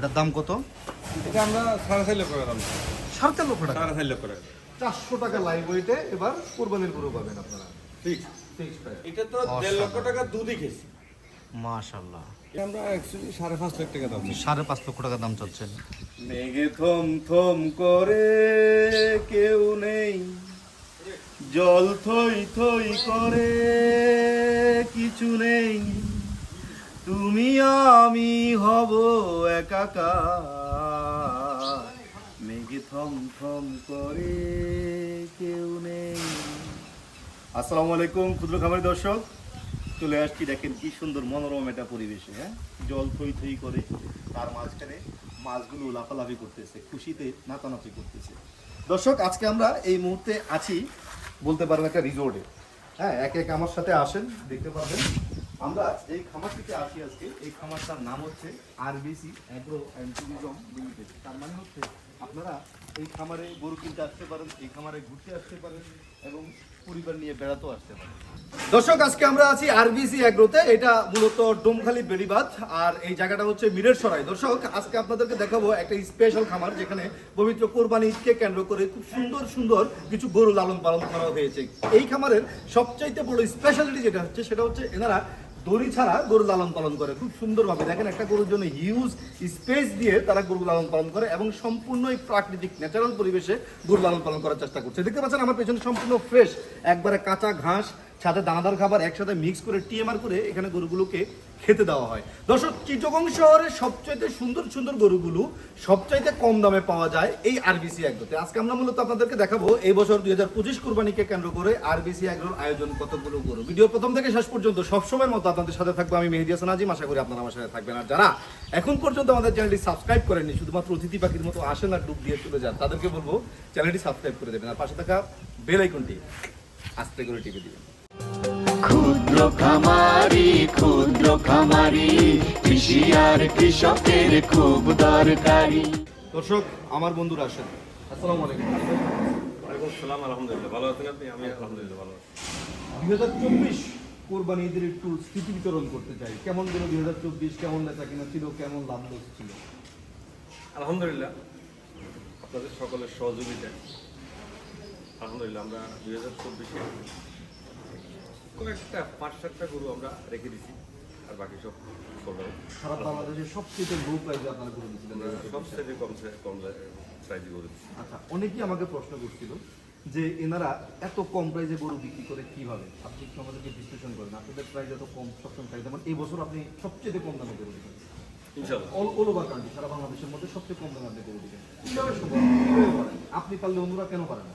এটার দাম কত? এটা আমরা সাড়ে চার লক্ষ টাকা দাম সাড়ে চার লক্ষ টাকা? সাড়ে চার লক্ষ টাকা। চারশো টাকা লাইভ ওয়েটে এবার কোরবানির গরু পাবেন আপনারা। ঠিক। এটা তো দেড় লক্ষ টাকা দুধই খেয়েছি। মাশাল্লাহ আমরা অ্যাকচুয়ালি সাড়ে পাঁচ লাখ টাকা দাম সাড়ে পাঁচ লক্ষ টাকা দাম চাচ্ছেন। মেঘে থম থম করে কেউ নেই। জল থই থই করে কিছু নেই। তুমি আমি হব একাকার। মেঘে থম থম করে কেউ নেই। আসসালামু আলাইকুম ক্ষুদ্র খামারি দর্শক। চলে আসছি, দেখেন কি সুন্দর মনোরম একটা পরিবেশে হ্যাঁ? জল থই থই করে তার মাঝখানে মাছগুলো লাফালাফি করতেছে, খুশিতে নাচানাচি করতেছে। দর্শক, আজকে আমরা এই মুহূর্তে আছি বলতে পারেন একটা রিসোর্টে হ্যাঁ এক এক আমার সাথে আসেন, দেখতে পাবেন আমরা এই খামারটিতে আসি আজকে। এই খামারটার নাম হচ্ছে RBC agro and tourism limited তার মানে হচ্ছে আপনারা এই খামারে গরু কিনতে আসতে পারেন, এই খামারে ঘুরতে আসতে পারেন এবং পরিবার নিয়ে বেড়াতেও আসতে পারেন। দর্শক, আজকে আমরা আছি আরবিসি অ্যাগ্রোতে এটা মূলত ডোমখালি বেড়িবাদ আর এই জায়গাটা হচ্ছে মিরের সরাই দর্শক, আজকে আপনাদেরকে দেখাবো একটা স্পেশাল খামার যেখানে পবিত্র কোরবানি ঈদকে কেন্দ্র করে খুব সুন্দর সুন্দর কিছু গরু লালন পালন করা হয়েছে। এই খামারের সবচাইতে বড় স্পেশালিটি যেটা হচ্ছে, সেটা হচ্ছে এনারা দড়ি ছাড়া গরু লালন পালন করে। খুব সুন্দরভাবে দেখেন, একটা গরুর জন্য হিউজ স্পেস দিয়ে তারা গরু লালন পালন করে এবং সম্পূর্ণ এই প্রাকৃতিক ন্যাচারাল পরিবেশে গরু লালন পালন করার চেষ্টা করছে। দেখতে পাচ্ছেন, আমার পেছনে সম্পূর্ণ ফ্রেশ একবারে কাঁচা ঘাস সাথে দানাদার খাবার, একসাথে মিক্স করে টিএমআর করে এখানে গরুগুলোকে খেতে দেওয়া হয়। দর্শক, চিটগং শহরের সবচাইতে সুন্দর সুন্দর গরুগুলো সবচাইতে কম দামে পাওয়া যায় এই আরবিসি অ্যাগ্রোতে আজকে আমরা মূলত আপনাদেরকে দেখাবো এই বছর দুই হাজার পঁচিশ কোরবানিকে কেন্দ্র করে আরবিসি অ্যাগ্রোর আয়োজন কতগুলো গরু। ভিডিও প্রথম থেকে শেষ পর্যন্ত সবসময়ের মতো আপনাদের সাথে থাকব আমি মেহেদি হাসান আজিম। আশা করি আপনারা আমার সাথে থাকবেন। আর যারা এখন পর্যন্ত আমাদের চ্যানেলটি সাবস্ক্রাইব করেননি, শুধুমাত্র অতিথি পাখির মতো আসেন আর ডুব দিয়ে চলে যান, তাদেরকে বলব চ্যানেলটি সাবস্ক্রাইব করে দেবেন। আর পাশে থাকা বেল আইকনটি আস্তে করে টিপে দিবেন। ক্ষুদ্র খামারি ক্ষুদ্র খামারি কৃষি আর কৃষকের খুব দরকারি। দর্শক আমার বন্ধুরা আসেন। আসসালামু আলাইকুম। ওয়ালাইকুম আসসালাম আলহামদুলিল্লাহ। ভালো আছেন আপনি? আমি আলহামদুলিল্লাহ ভালো আছি। দুই হাজার চব্বিশ কোরবানি ঈদের একটু স্মৃতি বিতরণ করতে চাই। কেমন গেল দুই হাজার চব্বিশ কেমন বেচা কিনা ছিল কেমন লাভ লস ছিল? আলহামদুলিল্লাহ। আপনাদের সকলের সহযোগিতায়। আলহামদুলিল্লাহ আমরা দুই হাজার চব্বিশে কয়েকটা পাঁচ সাতটা গরু আমরা রেখে দিছি আর বাকি সব সারা বাংলাদেশের সবচেয়ে লো আপনারা আমরা কম কম প্রাইজে গরু আচ্ছা অনেকেই আমাকে প্রশ্ন করছিল যে এনারা এত কম প্রাইসে গরু বিক্রি করে কীভাবে? আপনি একটু আমাদেরকে বিশ্লেষণ করেন আপনাদের প্রাইস এত কম সবসময় প্রাইস যেমন এই বছর আপনি সবচেয়ে কম দামে গরু ইনশাল্লাহ অল অল ওভার কান্ট্রি সারা বাংলাদেশের মধ্যে সবচেয়ে কম দামে আপনি গরু দিবেন কীভাবে সম্ভব? কীভাবে পারেন আপনি পারলে অন্যরা কেন পারেন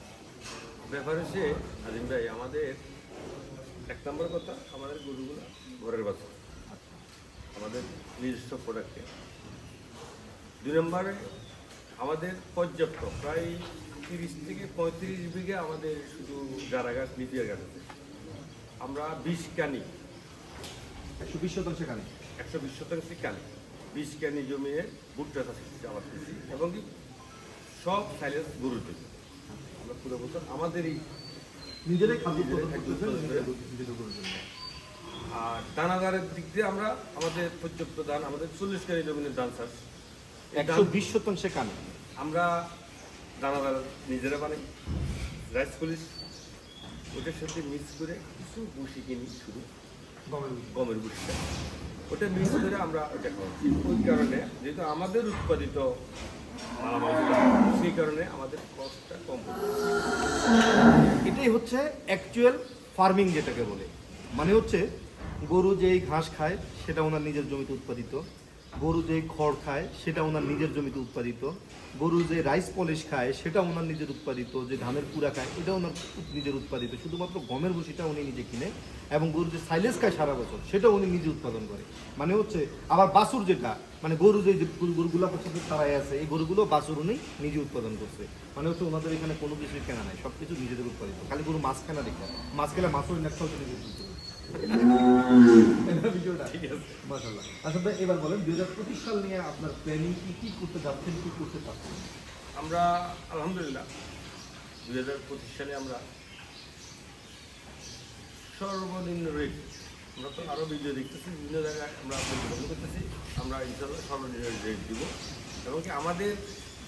ব্যাপার হচ্ছে আজিম ভাই আমাদের এক নম্বর কথা আমাদের গরুগুলো ঘরের বাচ্চা আমাদের নিজস্ব প্রোডাক্টে দুই নম্বরে আমাদের পর্যাপ্ত প্রায় তিরিশ থেকে পঁয়ত্রিশ বিঘে আমাদের শুধু গাড়া গাছ লিপিয়া গাছ আছে। আমরা বিশ কানি একশো বিশ শতাংশ এখানে একশো বিশ শতাংশ কানি। বিশ কানি জমিয়ে ভুট্টা চাষ করছি আমার এবং কি সব সাইলেন্স গরুর জন্য। আমরা পুরো বছর আমাদের এই নিজেরাই খাদ্য। আর দানাদারের দিক দিয়ে আমরা আমাদের পর্যাপ্ত ধান আমাদের চল্লিশ কেজি জমিনের ধান চাষ একশো বিশ শতাংশে কানে। আমরা দানাদার নিজেরা বানাই রাইস পুলিশ ওটার সাথে মিক্স করে কিছু বুসি কিনি শুধু। গমের বুসিটা ওটা মিক্স করে আমরা ওটা খাওয়াচ্ছি। ওই কারণে যেহেতু আমাদের উৎপাদিত সেই কারণে আমাদের কস্টটা কম এটাই হচ্ছে অ্যাকচুয়াল ফার্মিং যেটাকে বলে। মানে হচ্ছে গরু যেই ঘাস খায়, সেটা ওনার নিজের জমিতে উৎপাদিত। গরু যে খড় খায়, সেটা ওনার নিজের জমিতে উৎপাদিত। গরু যে রাইস পলিশ খায়, সেটা ওনার নিজের উৎপাদিত। যে ধানের কুড়া খায়, এটা ওনার নিজের উৎপাদিত। শুধুমাত্র গমের ভুসিটা উনি নিজে কিনে এবং গরু যে সাইলেন্স খায় সারা বছর, সেটা উনি নিজে উৎপাদন করে। মানে হচ্ছে, আবার বাছুর যেটা মানে গরু যে যে গরু- গরুগুলো পছন্দ তারাই আছে, এই গরুগুলো বাছুর উনি নিজে উৎপাদন করছে। মানে হচ্ছে ওনাদের এখানে কোনো কিছুই কেনা নাই সব কিছু নিজেদের উৎপাদিত। খালি গরু মাছ কেনা দেখে মাছ খেলে মাছও নেক্সট নিজে আচ্ছা এবার বলেন, দুই হাজার পঁচিশ নিয়ে আপনার প্ল্যানিং কি কি করতে যাচ্ছেন, কি করতে চাচ্ছেন? আমরা, আলহামদুলিল্লাহ, দুই হাজার পঁচিশ সালে আমরা সর্বনিম্ন রেট আমরা তো আরও ভিডিও দেখতেছি, বিভিন্ন জায়গায় আমরা প্রতিবেদন করতেছি, আমরা ইনশাল্লাহ সর্বনিম্ন রেট দিব। এবং কি আমাদের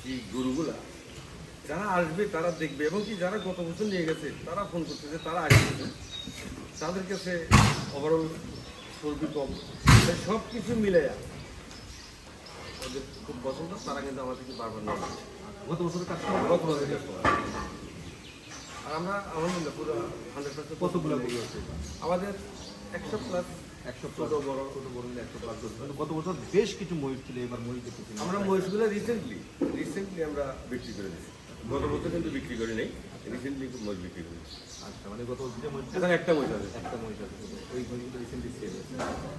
যে গরুগুলা, যারা আসবে, তারা দেখবে, এবং কি যারা গত বছর নিয়ে গেছে, তারা ফোন করতেছে, তারা আসতেছে তাদের কাছে ওভারঅল চর্বি কম সব কিছু মিলাইয়া ওদের খুব পছন্দ তারা কিন্তু আমাদেরকে বারবার নিয়ে যাচ্ছে গত বছরের কাজ গত বছর আর আমরা আলহামদুলিল্লাহ পুরো হান্ড্রেড পার্সেন্ট কতগুলো গরু আছে আমাদের একশো প্লাস একশো ছোট বড় ছোট বড় মিলে একশো প্লাস গত বছর বেশ কিছু ময়ূর ছিল এবার ময়ূর। আমরা মহিষগুলো রিসেন্টলি রিসেন্টলি আমরা বিক্রি করে দিচ্ছি গত বছর কিন্তু বিক্রি করি নাই রিসেন্টলি মহিষ বিক্রি করে দিচ্ছি আচ্ছা মানে গত এখন একটা মহিষ আছে। একটা মহিষ আছে। ওই মহিষগুলো রিসেন্টলি সেল হয়েছে।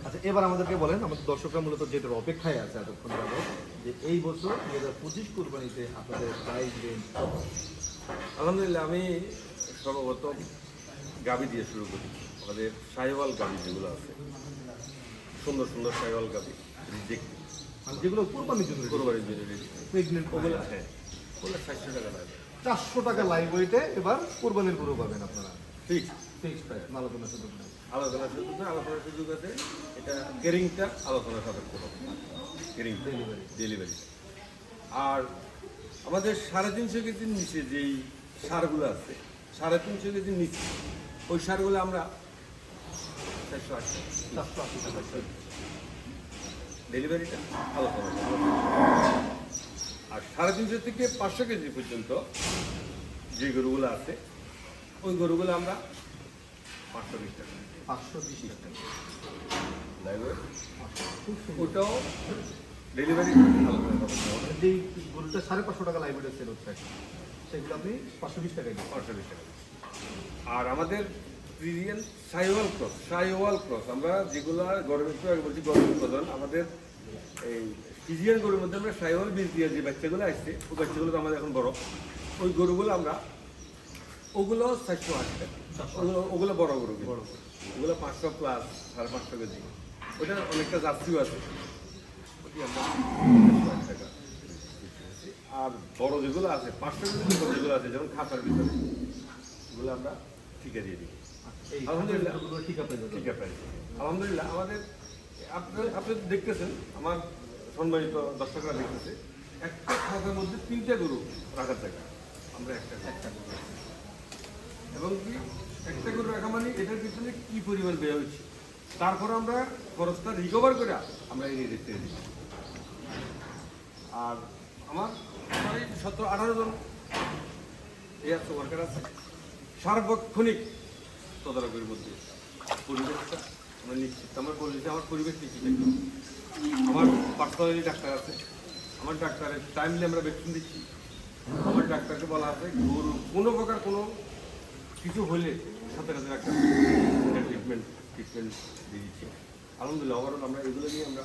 আচ্ছা এবার আমাদেরকে বলেন আমাদের দর্শকরা মূলত যেটার অপেক্ষায় আছে এতক্ষণ যাবত যে এই বছর দুই হাজার পঁচিশ কোরবানিতে আপনাদের প্রাইস রেঞ্জ আলহামদুলিল্লাহ আমি সর্বপ্রথম গাবি দিয়ে শুরু করি। আমাদের সাইওয়াল গাবি যেগুলো আছে সুন্দর সুন্দর সাইওয়াল গাবি রিজেক্ট যেগুলো কোরবানির জন্য কোরবানির জন্য প্রেগনেন্ট ওগুলো হ্যাঁ ওগুলো ষাটশো টাকা লাগবে। চারশো টাকা লাইভ ওয়েটে এবার কোরবানির গরু পাবেন আপনারা। ফিক্স ফিক্স প্রাইস আলোচনা সুযোগ নেই। আলোচনার সুযোগ আলোচনার সুযোগ আছে। এটা কেরিংটা আলোচনা সাপেক্ষ হবে। Caring Delivery. ডেলিভারি আর আমাদের সাড়ে তিনশো কেজির নিচে যেই সারগুলো আছে সাড়ে তিনশো কেজির নিচে ওই সারগুলো আমরা চারশো আশি চারশো আশি টাকা। ডেলিভারিটা আলোচনা। আর সাড়ে তিনশো থেকে পাঁচশো কেজি পর্যন্ত যে গরুগুলো আছে ওই গরুগুলো আমরা পাঁচশো বিশ টাকা। পাঁচশো বিশ টাকা। ওটাও ডেলিভারি যেই গরুটা সাড়ে পাঁচশো টাকা ওয়েটে সেল হচ্ছে সেগুলো আপনি পাঁচশো বিশ টাকা পাঁচশো বিশ টাকা। আর আমাদের প্রিরিয়ান সাইওয়াল ক্রস সাইওয়াল ক্রস আমরা যেগুলো গরমের বলছি গরমের প্রধান আমাদের এই ফিজিয়ান গরুর মধ্যে আমরা সাইওয়াল বীজ দিয়ে যে বাচ্চাগুলো আসছে ওই বাচ্চাগুলো তো আমাদের এখন বড়। ওই গরুগুলো আমরা ওগুলো চারশো আশি টাকা। ওগুলো বড় গরু। বড় ওগুলো পাঁচশো প্লাস সাড়ে পাঁচশো কেজি। ওটা অনেকটা জার্সিও আছে। ওটি আমরা টাকা। আর বড় যেগুলো আছে পাঁচশো কেজি বড় যেগুলো আছে যেমন খাতার ভিতরে ওগুলো আমরা ঠিকা দিয়ে দিই। এই আলহামদুলিল্লাহ। ঠিক আছে ঠিক আছে আলহামদুলিল্লাহ আমাদের আপনি আপনি দেখতেছেন আমার সম্মানিত দর্শকরা দেখতেছে একটা খাতার মধ্যে তিনটা গরু রাখার জায়গা। আমরা একটা একটা গরু এবং কি, একটা গরু রাখা মানে এটার পিছনে কি পরিমাণ ব্যয় হচ্ছে তারপর আমরা খরচটা রিকভার করে আমরা রেটে দিই আর আমার সতেরো, আঠারো জন এই আছে ওয়ার্কার আছে। সার্বক্ষণিক তদারকির মধ্যে পরিবেশটা আমরা নিশ্চিত। আমার যে আমার পরিবেশ নিশ্চিত। আমার পার্সোনালি ডাক্তার আছে। আমার ডাক্তারের টাইমলি আমরা ভ্যাকসিন দিচ্ছি। আমার ডাক্তারকে বলা আছে গরু কোনো প্রকার কোনো কিছু হলে সাথে সাথে ডাক্তার ট্রিটমেন্ট ট্রিটমেন্ট দিয়ে দিচ্ছি। আলহামদুলিল্লাহ ওভারঅল আমরা এগুলো নিয়ে আমরা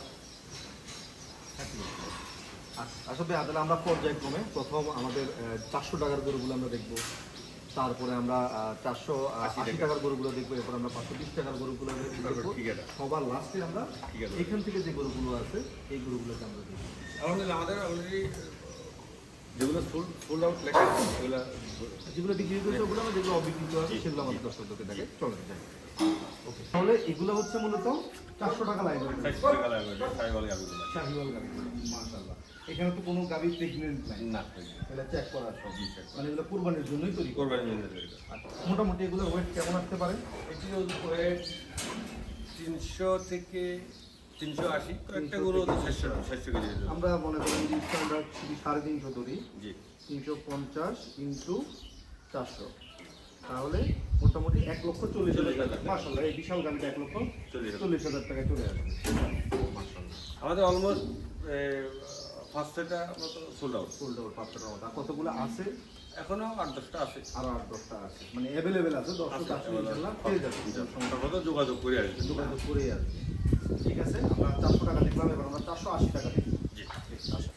আসলে আমরা পর্যায়ক্রমে প্রথম আমাদের চারশো টাকার গরুগুলো আমরা দেখব। তারপরে আমরা চারশো আশি টাকার গরুগুলো দেখব এরপর আমরা পাঁচশো বিশ টাকার গরুগুলো দেখব। সবার লাস্টে আমরা এখান থেকে যে গরুগুলো আছে এই গরুগুলোকে আমরা দেখব। আমাদের অলরেডি যেগুলো ফুল ফুল আউট লেখা সেগুলো যেগুলো বিক্রি করছে ওগুলো আমরা যেগুলো আছে সেগুলো আমাদের দর্শকদেরকে দেখে চলে যাবে ওকে তাহলে এগুলো হচ্ছে মূলত চারশো টাকা চারশো লাগবে শাহিওয়াল মাশাআল্লাহ। এখানে তো কোনো গাড়ি প্রেগনেন্ট নাই। না এটা চেক করা সব মানে এগুলো কুরবানির জন্যই তৈরি করা। কোরবানি জন্য তৈরি আচ্ছা, মোটামুটি এগুলো ওয়েট কেমন আসতে পারে? এটি ওয়েট তিনশো থেকে তিনশো আশি। একটা গরু চারশো চারশো কেজি আমরা মনে করি যে স্ট্যান্ডার্ড সাড়ে তিনশো ধরি জি। তিনশো পঞ্চাশ ইন্টু চারশো। তাহলে মোটামুটি এক লক্ষ চল্লিশ হাজার টাকা। মাসাল্লাহ এই বিশাল গাড়িটা এক লক্ষ। চল্লিশ হাজার টাকায় চলে আসবে। আমাদের অলমোস্ট ফার্স্ট এটা মতো সোল্ড আউট ফুল ডোর পাঁচশোটার মতো কতগুলো আছে? এখনও আট দশটা আছে। আরও আট দশটা আছে। মানে অ্যাভেলেবেল আছে দশশো চারশো ইনশাল্লাহ পেয়ে যাচ্ছে সংখ্যা কত যোগাযোগ করে আসবে। যোগাযোগ করেই আছে ঠিক আছে? আমরা চারশো টাকা দেখলাম এবার আমরা চারশো আশি টাকা দেখি। জি। আচ্ছা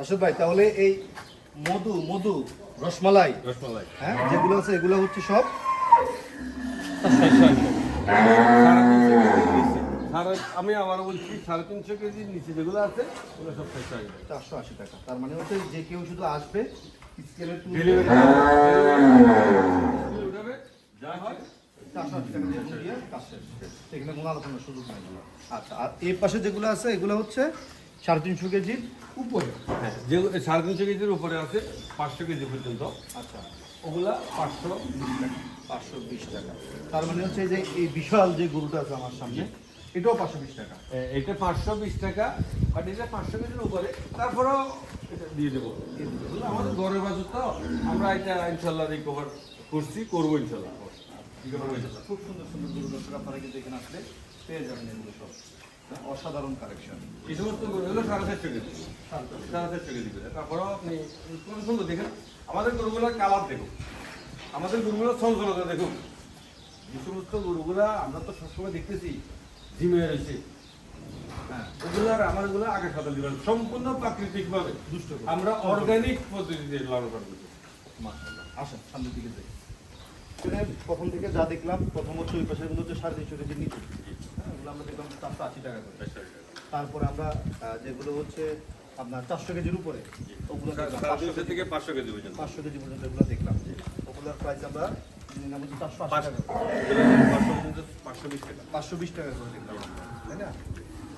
আশিফ ভাই তাহলে এই মধু মধু রসমালাই রসমালাই। হ্যাঁ যেগুলো আছে এগুলো হচ্ছে সব? সাড়ে আমি আবার বলছি সাড়ে তিনশো কেজির নিচে যেগুলো আছে ওগুলো সব চারশো আশি টাকা। চারশো আশি টাকা। তার মানে হচ্ছে যে কেউ শুধু আসবে উঠাবে যা হয় কোনো আলোচনার সুযোগ নাই। আচ্ছা আর এই পাশে যেগুলো আছে এগুলো হচ্ছে সাড়ে তিনশো কেজির উপরে। হ্যাঁ যে সাড়ে তিনশো কেজির উপরে আছে পাঁচশো কেজি পর্যন্ত। আচ্ছা। ওগুলা পাঁচশো পাঁচশো বিশ টাকা। তার মানে হচ্ছে যে এই বিশাল যে গরুটা আছে আমার সামনে এটাও পাঁচশো বিশ টাকা। এটা পাঁচশো বিশ টাকা বাট এটা পাঁচশো কেজির উপরে। তারপরেও এটা দিয়ে দেবো। আমাদের ঘরের বাজার তো আমরা এটা ইনশাল্লাহ রিকভার করছি করব ইনশাল্লাহ। খুব সুন্দর সুন্দর গরু দর্শক আপনারা কিন্তু এখানে আসলে পেয়ে যাবেন এগুলো সব। অসাধারণ কালেকশন এই সমস্ত গরুগুলো সাড়ে চারশো কেজি। সাড়ে চারশো কেজি করে। তারপরেও আপনি কত সুন্দর দেখেন। আমাদের গরুগুলোর কালার দেখুন। আমাদের গরুগুলোর চঞ্চলতা দেখুন। যে সমস্ত গরুগুলা আমরা তো সবসময় দেখতেছি জিমে রয়েছে ওগুলার আগে দিবেন সম্পূর্ণ প্রাকৃতিক ভাবে দুষ্ট আমরা অর্গানিক পদ্ধতিতে লালন পালন করতেছি আসেন সামনের দিকে যাই। এখানে প্রথম থেকে যা দেখলাম প্রথম হচ্ছে ওই পাশের হচ্ছে সাড়ে তিনশো কেজির নিচে। হ্যাঁ ওগুলো আমরা দেখলাম চারশো আশি টাকা করে। তারপরে আমরা যেগুলো হচ্ছে আপনার চারশো কেজির উপরে ওগুলো থেকে পাঁচশো কেজি পর্যন্ত। পাঁচশো কেজি পর্যন্ত এগুলো দেখলাম। যে ওগুলোর প্রাইস আমরা নিলাম হচ্ছে চারশো আশি টাকা। পাঁচশো বিশ টাকা। পাঁচশো বিশ টাকা করে দেখলাম আমরা, তাই না?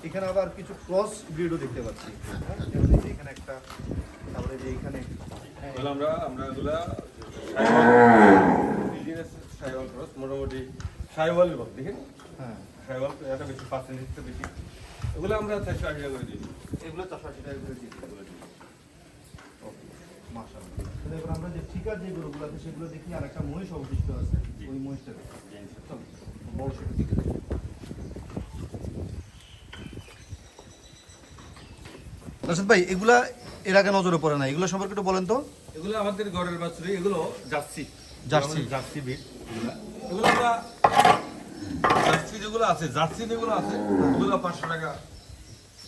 এখানে আবার কিছু ক্রস ব্রিডও দেখতে পাচ্ছি। হ্যাঁ যেমন এই যে এখানে একটা তারপরে যে এখানে আমরা আমরা এগুলা সাইওয়াল ক্রস মোটামুটি সাইওয়াল দেখেন হ্যাঁ। সাইওয়াল এটা বেশি পার্সেন্টেজটা বেশি। এগুলো আমরা চারশো আশি টাকা করে দিই। এগুলো চারশো আশি টাকা করে। ওকে, মাশাআল্লাহ। আমরা যে ঠিকার যে গরুগুলো আছে সেগুলো দেখি আর একটা মহিষ অবশিষ্ট আছে ওই মহিষটা বড় সেটা রাশেদ ভাই এগুলা এর আগে নজরে পড়ে না এগুলো সম্পর্কে একটু বলেন তো। এগুলো আমাদের ঘরের বাছুরি এগুলো জার্সি। জার্সি। জার্সি বিট এগুলো আমরা জার্সি যেগুলো আছে জার্সি যেগুলো আছে ওগুলো পাঁচশো টাকা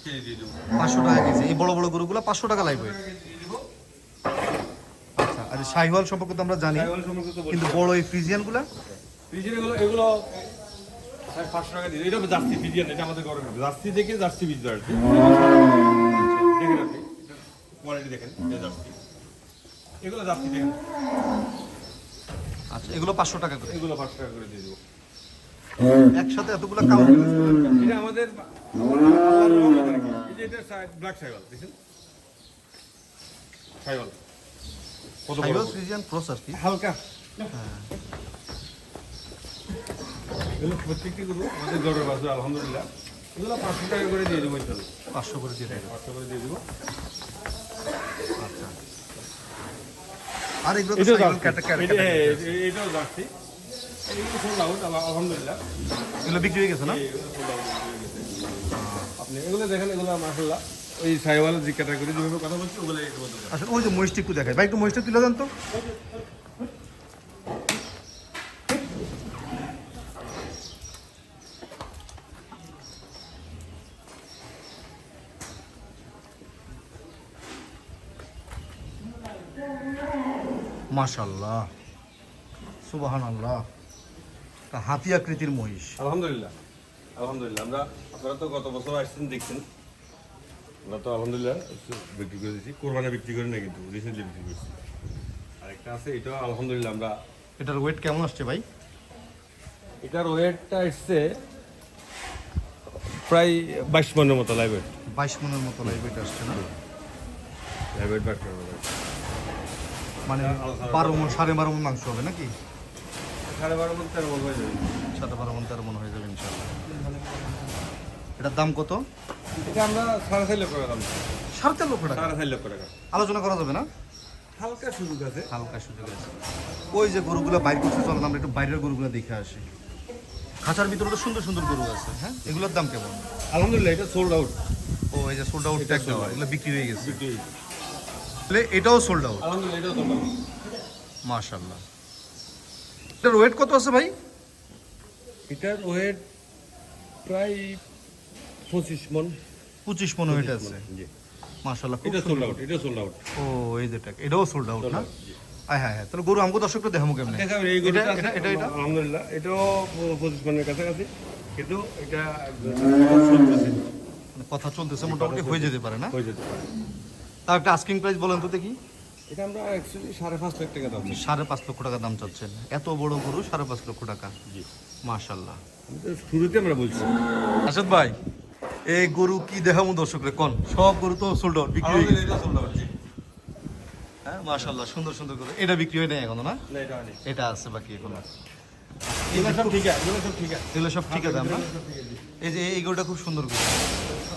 কেজি দিয়ে দেবো। পাঁচশো টাকা কেজি। এই বড় বড় গরুগুলো পাঁচশো টাকা লাগবে আচ্ছা আর শাহিওয়াল সম্পর্কে তো আমরা জানি কিন্তু বড় এই ফ্রিজিয়ানগুলা? এগুলো এগুলো পাঁচশো টাকা দিয়ে। এটা জার্সি ফ্রিজিয়ান এটা আমাদের ঘরের জার্সি থেকে জার্সি বীজ আর কি। দেখেন কোয়ালিটি দেখেন জার্সি। এগুলো জার্সি দেখেন। আচ্ছা এগুলো পাঁচশো টাকা করে। এগুলো পাঁচশো টাকা করে দিয়ে দেবো। একসাথে এতগুলো এটা আমাদের এটা ব্ল্যাক দেখছেন বড় ফ্রিজিয়ান ক্রস আর কি হালকা এগুলো প্রত্যেকটি গরু আমাদের গরুর বাছুর আলহামদুলিল্লাহ এগুলো পাঁচশো টাকা করে দিয়ে দেবো ইনশাল্লাহ পাঁচশো করে দিয়ে পাঁচশো করে দিয়ে দেবো আর এগুলো তো এটাও জার্সি এগুলো সোল্ড আউট আলহামদুলিল্লাহ এগুলো বিক্রি হয়ে গেছে না এগুলো হয়ে গেছে। আপনি এগুলো দেখেন এগুলো মাসাল্লাহ ওই সাইওয়ালের যে ক্যাটাগরি যেভাবে কথা বলছি ওগুলো আসলে ওই যে মহিষটি একটু দেখায় ভাই একটু মহিষটা তুলে দেন তো। মাশাল্লাহ সুবাহান আল্লাহ হাতি আকৃতির মহিষ। আলহামদুলিল্লাহ। আলহামদুলিল্লাহ। আমরা আপনারা তো গত বছর আসছেন দেখছেন। আমরা তো আলহামদুলিল্লাহ বিক্রি করে দিচ্ছি কোরবানি বিক্রি করি না কিন্তু রিসেন্টলি বিক্রি করছি। আরেকটা আছে এটাও আলহামদুলিল্লাহ আমরা এটার ওয়েট কেমন আসছে ভাই? এটার ওয়েটটা এসছে প্রায় বাইশ মনের মতো লাইভ ওয়েট বাইশ মনের মতো লাইভ ওয়েট আসছে না? লাইভ ওয়েট বাইশ মনের মানে বারো মন সাড়ে বারো মন মাংস হবে নাকি? সাড়ে বারো মন তেরো মন হয়ে যাবে। সাড়ে বারো মন তেরো মন হয়ে যাবে ইনশাল্লাহ এটার দাম কত? এটা আমরা সাড়ে চার লক্ষ টাকা দাম। সাড়ে চার লক্ষ টাকা? সাড়ে চার লক্ষ টাকা। আলোচনা করা যাবে না? হালকা সুযোগ আছে। হালকা সুযোগ আছে। ওই যে গরুগুলো বাইর করতে চলেন আমরা একটু বাইরের গরুগুলো দেখে আসি। খাঁচার ভিতরে তো সুন্দর সুন্দর গরু আছে হ্যাঁ? এগুলোর দাম কেমন? আলহামদুলিল্লাহ এটা সোল্ড আউট ও এই যে সোল্ড আউট দেওয়া এগুলো বিক্রি হয়ে গেছে। বিক্রি তাহলে এটাও সোল্ড আউট আলহামদুলিল্লাহ এটাও সোল্ড আউট এটার ওয়েট কত আছে ভাই? এটার ওয়েট প্রায় পঁচিশ মন। পঁচিশ মন ওয়েট আছে। মাশাল্লাহ এটা সোল্ড আউট এটা সোল্ড আউট ও এই যেটা এটাও সোল্ড আউট না? হ্যাঁ হ্যাঁ হ্যাঁ তাহলে গরু আমাকে দর্শকটা দেখাবো কেমনে? এটা গরুটা এটা এটা এটা? আলহামদুলিল্লাহ এটাও পঁচিশ মনের কাছাকাছি কিন্তু এটা মানে কথা চলতেছে মোটামুটি হয়ে যেতে পারে না? হয়ে যেতে পারে। তার একটা আস্কিং প্রাইস বলেন তো দেখি। এটা আমরা অ্যাকচুয়ালি সাড়ে পাঁচ লাখ টাকা দাম সাড়ে পাঁচ লক্ষ টাকা দাম চাচ্ছেন। এত বড় গরু সাড়ে পাঁচ লক্ষ টাকা। জি। মাশাল্লাহ শুরুতে আমরা বলছি আসাদ ভাই এই গরু কি দেখামু দর্শকরে কোন? সব গরু তো সোল্ড আউট বিক্রি হয়ে গেছে। হ্যাঁ মাশাল্লাহ সুন্দর সুন্দর গরু। এটা বিক্রি হয় নাই এখনও না? না এটা আছে বাকি এখন। এগুলো সব ঠিক আছে এগুলো সব ঠিক আছে। এগুলো সব ঠিক আছে আমরা? এই যে এই গরুটা খুব সুন্দর গরু।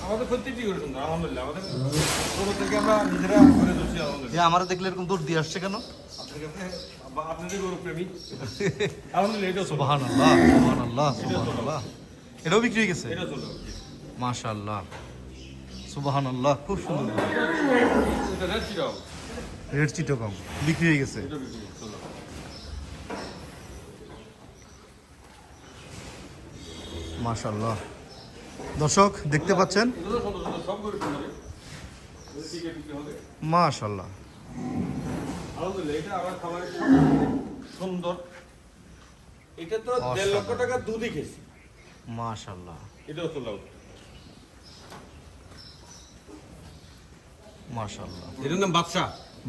আমাদের প্রত্যেকটি করে সুন্দর আলহামদুলিল্লাহ আমাদের ছোট থেকে আমরা নিজেরা করে দিচ্ছি যে আলহামদুলিল্লাহ আমার দেখলে এরকম দৌড় দিয়ে আসছে কেন? আপনাদের গরু প্রেমী। আলহামদুলিল্লাহ এটা চলো সুবাহান আল্লাহ সুবাহান আল্লাহ সুবাহান আল্লাহ এটাও বিক্রি হয়ে গেছে? এটা চলো মাশাল্লাহ সুবাহান আল্লাহ খুব সুন্দর। রেড চিটাও রেড চিটকং বিক্রি হয়ে গেছে। মাশাল্লাহ দর্শক দেখতে পাচ্ছেন? মাশাল্লাহ সুন্দর। এটা তো। দেড় লক্ষ টাকা দুধই খেয়েছি। মাশাল্লাহ এটাও চলো মাশাল্লাহ এটার নাম বাদশা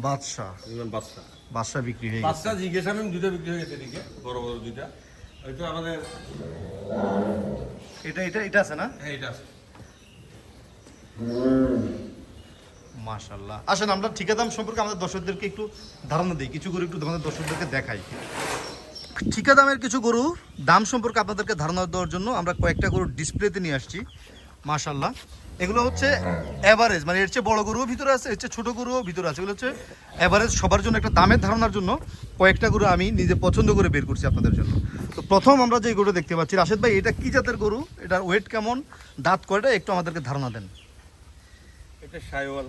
বাদশাহ। এটার নাম বাদশা বাদশাহ বিক্রি হয়ে গেছে। বাদশা জিজ্ঞেস আমি দুইটা বিক্রি হয়ে গেছে এদিকে বড় বড় দুইটা। এটা আমাদের এটা এটা এটা আছে না? হ্যাঁ এটা আছে। মাশাল্লাহ আসেন আমরা ঠিকা দাম সম্পর্কে আমাদের দর্শকদেরকে একটু ধারণা দিই কিছু গরু একটু আমাদের দর্শকদেরকে দেখাই। ঠিকা দামের কিছু গরু দাম সম্পর্কে আপনাদেরকে ধারণা দেওয়ার জন্য আমরা কয়েকটা গরু ডিসপ্লেতে নিয়ে আসছি মাশাল্লাহ এগুলো হচ্ছে অ্যাভারেজ মানে এর চেয়ে বড় গরুও ভিতরে আছে এর চেয়ে ছোটো গরুও ভিতরে আছে। এগুলো হচ্ছে অ্যাভারেজ সবার জন্য একটা দামের ধারণার জন্য কয়েকটা গরু আমি নিজে পছন্দ করে বের করছি আপনাদের জন্য। তো প্রথম আমরা যে গরু দেখতে পাচ্ছি রাশেদ ভাই এটা কি জাতের গরু? এটার ওয়েট কেমন? দাঁত কয়টা? একটু আমাদেরকে ধারণা দেন। এটা সাইওয়াল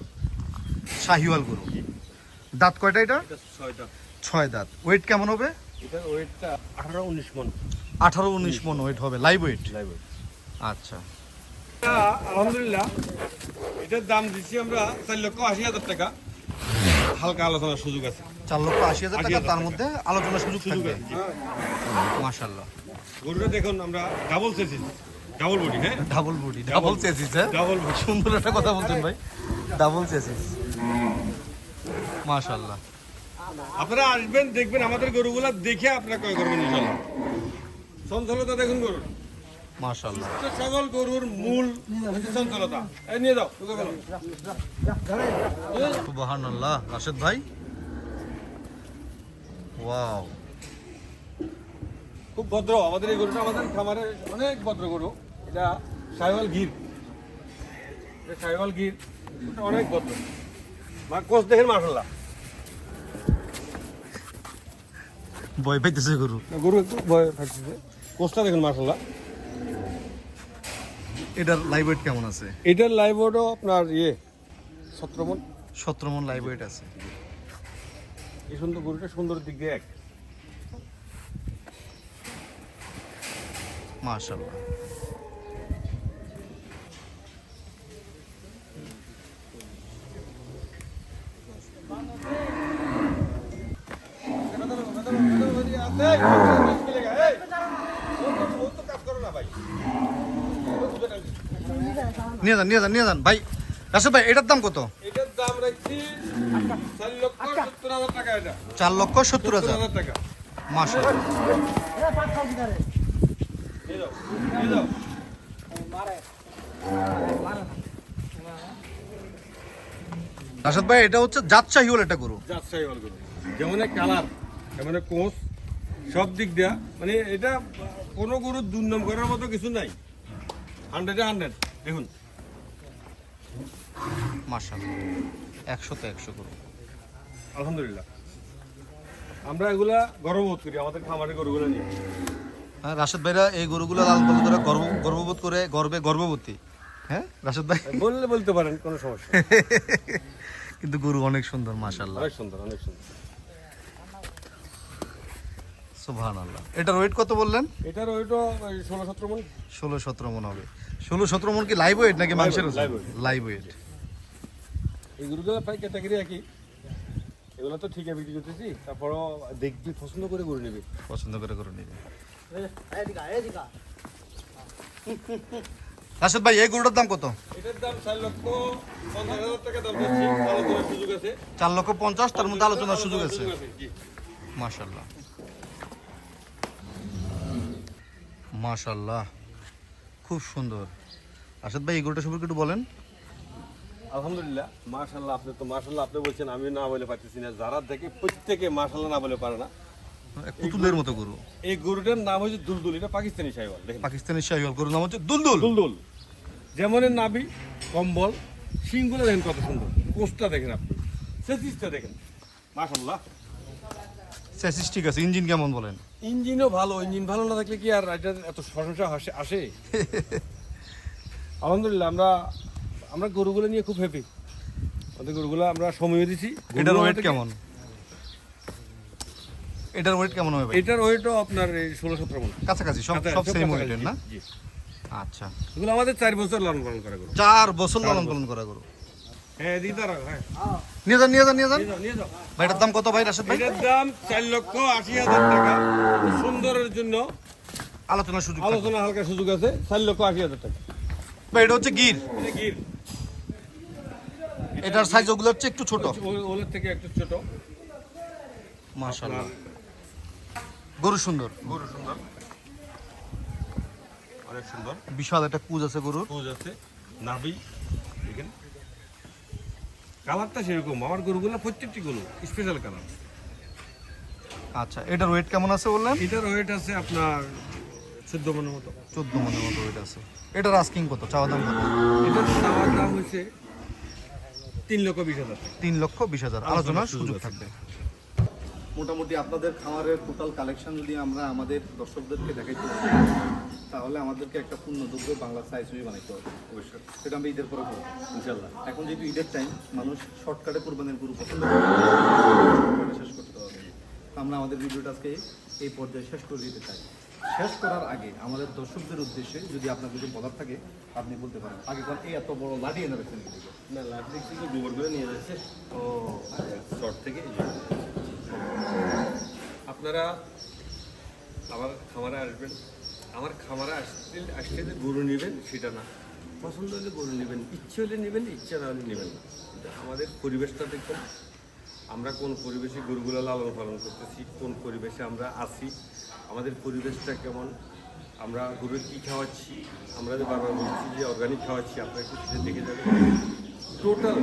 শাহিওয়াল গরু। দাঁত কয়টা এটা? এটা ছয়টা ছয় দাঁত। ওয়েট কেমন হবে? এটা ওয়েটটা আঠারো উনিশ মন। আঠারো উনিশ মন ওয়েট হবে। লাইভ ওয়েট লাইভ আচ্ছা। আলহামদুলিল্লাহ। এটার দাম দিচ্ছি আমরা চার লক্ষ আশি হাজার টাকা। হালকা আলোচনার সুযোগ আছে। চার লক্ষ আশি হাজার টাকা 80,000 তার মধ্যে আলোচনা সুযোগ সুযোগ আছে মাশাল্লাহ গরুটা দেখুন আমরা ডাবল চেসিস ডাবল বডি হ্যাঁ? ডাবল বডি ডাবল চেসিস হ্যাঁ ডাবল বডি সুন্দর একটা কথা বলছেন ভাই। ডাবল চেসিস মাশাল্লাহ আপনারা আসবেন দেখবেন আমাদের গরুগুলা দেখে আপনারা ক্রয় করবেন ইনশাল্লাহ চঞ্চলতা দেখুন গরুর। মাশাল্লাহ তো গরুর মূল চঞ্চলতা এই নিয়ে যাও সুবহানাল্লাহ। রাশেদ ভাই? ওয়াও। খুব ভদ্র। আমাদের এই গরুটা আমাদের খামারে অনেক ভদ্র গরু। এটা সাইওয়াল গির। সাইওয়াল গির। অনেক ভদ্র। মা কোচ দেখেন মাসাল্লাহ বয় পাইতেছে গরু। গরু একটু ভয় থাকতেছে কোচটা দেখেন মাসাল্লাহ এটার লাইভ ওয়েট কেমন আছে? এটার লাইভ ওডও আপনার ইয়ে সত্রমন সতেরো মন লাইভ ওয়েট আছে। এই সুন্দর গরুটা সুন্দর দিক দিয়ে এক। মাশাল্লাহ নিয়ে যান নিয়ে যান নিয়ে যান। ভাই রাশেদ ভাই এটার দাম কত? এটার দাম রাখছি চার লক্ষ সত্তর হাজার টাকা এটা। যাও রাশেদ ভাই এটা হচ্ছে জাতশাহী হল একটা গরু। যাচ্ছে বল গরু। যেমন কালার যেমন কোচ। সব দিক দিয়া। মানে এটা কোনো গরু দুর্নাম করার মতো কিছু নাই। হান্ড্রেডে হান্ড্রেড দেখুন। মাশাল্লাহ একশোতে একশো গরু। আলহামদুলিল্লাহ। আমরা এগুলা গর্ববোধ করি আমাদের খামারের গরুগুলো নিয়ে। হ্যাঁ রাশেদ ভাইরা এই গরুগুলো লাল পালন করে গর্ব গর্ববোধ করে গর্বে গর্ভবতী। হ্যাঁ রাশেদ ভাই? বললে বলতে পারেন কোনো সমস্যা কিন্তু গরু অনেক সুন্দর মাশাল্লাহ অনেক সুন্দর অনেক সুন্দর। সুবহান আল্লাহ এটার ওয়েট কত বললেন? এটার ওইটা ষোলো সতেরো মন। ষোলো সতেরো মন হবে। ষোলো সতেরো মন কি লাইভ ওয়েট নাকি মাংসের লাইভ ওয়েট এই গরুগুলো প্রায় ক্যাটাগরি একই। এগুলো তো ঠিক আছে বিক্রি করতেছি তারপরও দেখবি পছন্দ করে গরু নেবে। পছন্দ করে গরু নিবে। রাশেদ ভাই এই গরুটার দাম কত? এটার দাম চার লক্ষ পঞ্চাশ হাজার টাকা দাম আলোচনার সুযোগ আছে। চার লক্ষ পঞ্চাশ তার মধ্যে আলোচনার সুযোগ আছে। জি। মাশাল্লাহ খুব সুন্দর। রাশেদ ভাই এই গরুটা সম্পর্কে একটু বলেন। আলহামদুলিল্লাহ মাশাল্লাহ আপনি তো মাশাল্লাহ আপনি বলছেন আমি না বলে পারতেছি না। যারা দেখে প্রত্যেকে মাশাল্লাহ না বলে পারে না। এক পুতুলের মতো গরু। এই গরুটার নাম হচ্ছে দুলদুল এটা পাকিস্তানি দেখেন। পাকিস্তানি শাহিওয়াল গরুর নাম হচ্ছে দুলদুল। দুলদুল। যেমন এর নাভি কম্বল শিংগুলো দেখেন কত সুন্দর। কোষটা দেখেন আপনি। সেসিসটা দেখেন। মাশাল্লাহ স্যাসিস ঠিক আছে ইঞ্জিন কেমন বলেন? ইঞ্জিনও ভালো ইঞ্জিন ভালো না থাকলে কি আর এটার এত প্রশংসা আসে আসে? আলহামদুলিল্লাহ আমরা আমরা গরুগুলো নিয়ে খুব হ্যাপি আমাদের গরুগুলো আমরা সময় দিছি। এটার ওয়েট কেমন? এটার ওয়েট কেমন হবে এটার ওয়েটও আপনার ষোলো সতেরো মন। কাছাকাছি সব কাছাকাছি, সব সব সেম ওয়েটের না? আচ্ছা। এগুলো আমাদের চার বছর লালন পালন করা গরু। চার বছর লালন পালন করা গরু। হ্যাঁ দিদার হ্যাঁ। নিয়ে যান নিয়ে যান নিয়ে যান নিয়ে যাও নিয়ে যাও। ভাই এটার দাম কত ভাই রাশেদ ভাই? এটার দাম চার লক্ষ আশি হাজার টাকা। সুন্দরের জন্য আলোচনার সুযোগ আলোচনা হালকা সুযোগ আছে চার লক্ষ আশি হাজার টাকা। ভাই এটা হচ্ছে গির। গির। এটার সাইজ ওগুলো হচ্ছে একটু ছোট। ও- ওলের থেকে একটু ছোট। মাশাআল্লাহ। গরু সুন্দর। গরু সুন্দর। অনেক সুন্দর। বিশাল একটা কুজ আছে গরুর। পুজ আছে নাভি। কালারটা সেরকম। আমার গরুগুলো প্রত্যেকটি গরু স্পেশাল কালার আচ্ছা এটার ওয়েট কেমন আছে বললেন? এটার ওয়েট আছে আপনার চোদ্দ মনের মতো। চোদ্দ মনের মতো ওয়েট আছে। এটার আস্কিং কত? চাওয়া দাম কত? এটার চাওয়ার দাম হয়েছে তিন লক্ষ বিশ হাজার তিন লক্ষ বিশ হাজার। আলোচনার সুযোগ থাকবে। মোটামুটি আপনাদের খামারের টোটাল কালেকশন যদি আমরা আমাদের দর্শকদেরকে দেখাইতে পারি তাহলে আমাদেরকে একটা পূর্ণযোগ্য বাংলা সাইজ হয়ে বানাইতে হবে। অবশ্যই। সেটা আমরা ঈদের পরে করব। ইনশাল্লাহ এখন যেহেতু ঈদের টাইম মানুষ শর্টকাটে কোরবানির গরু পছন্দ করে। শেষ করতে হবে। আমরা আমাদের ভিডিওটা আজকে এই পর্যায়ে শেষ করে দিতে চাই। শেষ করার আগে আমাদের দর্শকদের উদ্দেশ্যে যদি আপনার কিছু বলার থাকে আপনি বলতে পারেন আগে কারণ এই এত বড় লাঠি এনে রাখছেন। না লাভ দেখছি গোবর করে নিয়ে যাচ্ছে। ও শর্ট থেকে। আপনারা আমার খামারে আসবেন। আমার খামারে আসতে আসতে যে গরু নেবেন, সেটা না। পছন্দ হলে গরু নেবেন, ইচ্ছে হলে নেবেন, ইচ্ছা না হলে নেবেন না। আমাদের পরিবেশটা দেখবেন আমরা কোন পরিবেশে গরুগুলো লালন পালন করতেছি, কোন পরিবেশে আমরা আছি, আমাদের পরিবেশটা কেমন, আমরা গরুর কী খাওয়াচ্ছি, আমরা যে বারবার বলছি যে অর্গানিক খাওয়াচ্ছি, আপনারা একটু সেটা দেখে যাবেন। টোটাল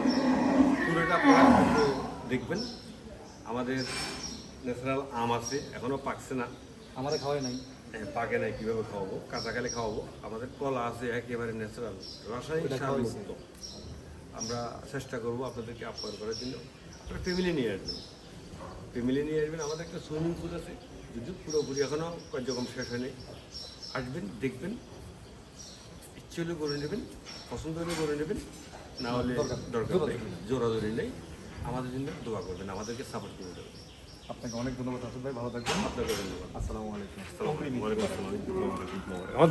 পুরোটা দেখবেন। আমাদের ন্যাচারাল আম আছে এখনও পাকছে না। আমাদের খাওয়াই নাই। হ্যাঁ, পাকে নাই কীভাবে খাওয়াবো? কাঁচাকালে খাওয়াবো। আমাদের কলা আছে একেবারে ন্যাচারাল রাসায়নিক সার মুক্ত। আমরা চেষ্টা করব আপনাদেরকে আপ্যায়ন করার জন্য। আপনারা ফ্যামিলি নিয়ে আসবেন। ফ্যামিলি নিয়ে আসবেন আমাদের একটা সুইমিং পুল আছে। যদিও পুরোপুরি এখনও কার্যক্রম শেষ হয়নি আসবেন দেখবেন। ইচ্ছে হলে করে নেবেন পছন্দ হলে করে নেবেন। না হলে দরকার নেই। জোরাজোরি নেই। আমাদের জন্য দোয়া করবেন আমাদেরকে সাপোর্ট করে দেবেন। আপনাকে অনেক ধন্যবাদ আসুন ভাই ভালো থাকবেন। আপনাকে ধন্যবাদ। আসসালামু আলাইকুম। আমার